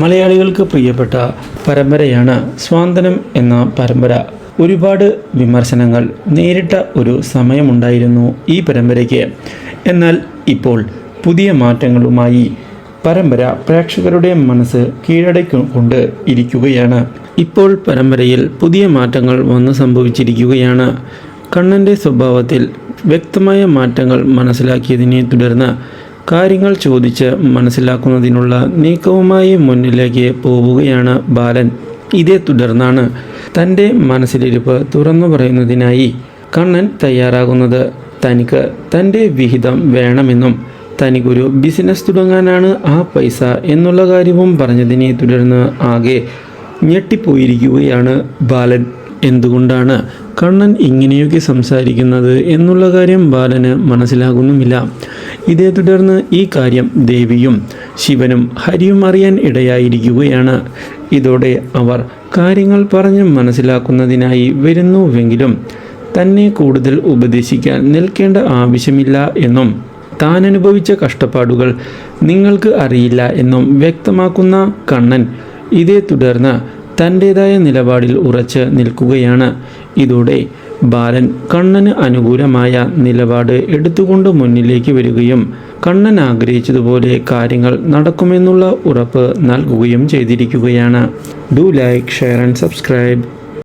മലയാളികൾക്ക് പ്രിയപ്പെട്ട പരമ്പരയാണ് സ്വാന്തനം എന്ന പരമ്പര. ഒരുപാട് വിമർശനങ്ങൾ നേരിട്ട ഒരു സമയമുണ്ടായിരുന്നു ഈ പരമ്പരയ്ക്ക്. എന്നാൽ ഇപ്പോൾ പുതിയ മാറ്റങ്ങളുമായി പരമ്പര പ്രേക്ഷകരുടെ മനസ്സ് കീഴടക്കൊണ്ട് ഇരിക്കുകയാണ്. ഇപ്പോൾ പരമ്പരയിൽ പുതിയ മാറ്റങ്ങൾ വന്നു സംഭവിച്ചിരിക്കുകയാണ്. കണ്ണന്റെ സ്വഭാവത്തിൽ വ്യക്തമായ മാറ്റങ്ങൾ മനസ്സിലാക്കിയതിനെ തുടർന്ന് കാര്യങ്ങൾ ചോദിച്ച് മനസ്സിലാക്കുന്നതിനുള്ള നീക്കവുമായി മുന്നിലേക്ക് പോവുകയാണ് ബാലൻ. ഇതേ തുടർന്നാണ് തന്റെ മനസ്സിലിരിപ്പ് തുറന്നു പറയുന്നതിനായി കണ്ണൻ തയ്യാറാകുന്നത്. തനിക്ക് തന്റെ വിഹിതം വേണമെന്നും തനിക്കൊരു ബിസിനസ് തുടങ്ങാനാണ് ആ പൈസ എന്നുള്ള കാര്യവും പറഞ്ഞതിനെ തുടർന്ന് ആകെ ഞെട്ടിപ്പോയിരിക്കുകയാണ് ബാലൻ. എന്തുകൊണ്ടാണ് കണ്ണൻ ഇങ്ങനെയൊക്കെ സംസാരിക്കുന്നത് എന്നുള്ള കാര്യം ബാലന് മനസ്സിലാകുന്നുമില്ല. ഇതേ തുടർന്ന് ഈ കാര്യം ദേവിയും ശിവനും ഹരിയും അറിയാൻ ഇടയായിരിക്കുകയാണ്. ഇതോടെ അവർ കാര്യങ്ങൾ പറഞ്ഞ് മനസ്സിലാക്കുന്നതിനായി വരുന്നുവെങ്കിലും തന്നെ കൂടുതൽ ഉപദേശിക്കാൻ നിൽക്കേണ്ട ആവശ്യമില്ല എന്നും താൻ അനുഭവിച്ച കഷ്ടപ്പാടുകൾ നിങ്ങൾക്ക് അറിയില്ല എന്നും വ്യക്തമാക്കുന്ന കണ്ണൻ ഇതേ തുടർന്ന് തന്റേതായ നിലപാടിൽ ഉറച്ച് നിൽക്കുകയാണ്. ഇതോടെ ബാലൻ കണ്ണന് അനുകൂലമായ നിലപാട് എടുത്തുകൊണ്ട് മുന്നിലേക്ക് വരികയും കണ്ണൻ ആഗ്രഹിച്ചതുപോലെ കാര്യങ്ങൾ നടക്കുമെന്നുള്ള ഉറപ്പ് നൽകുകയും ചെയ്തിരിക്കുകയാണ്. Do like share and subscribe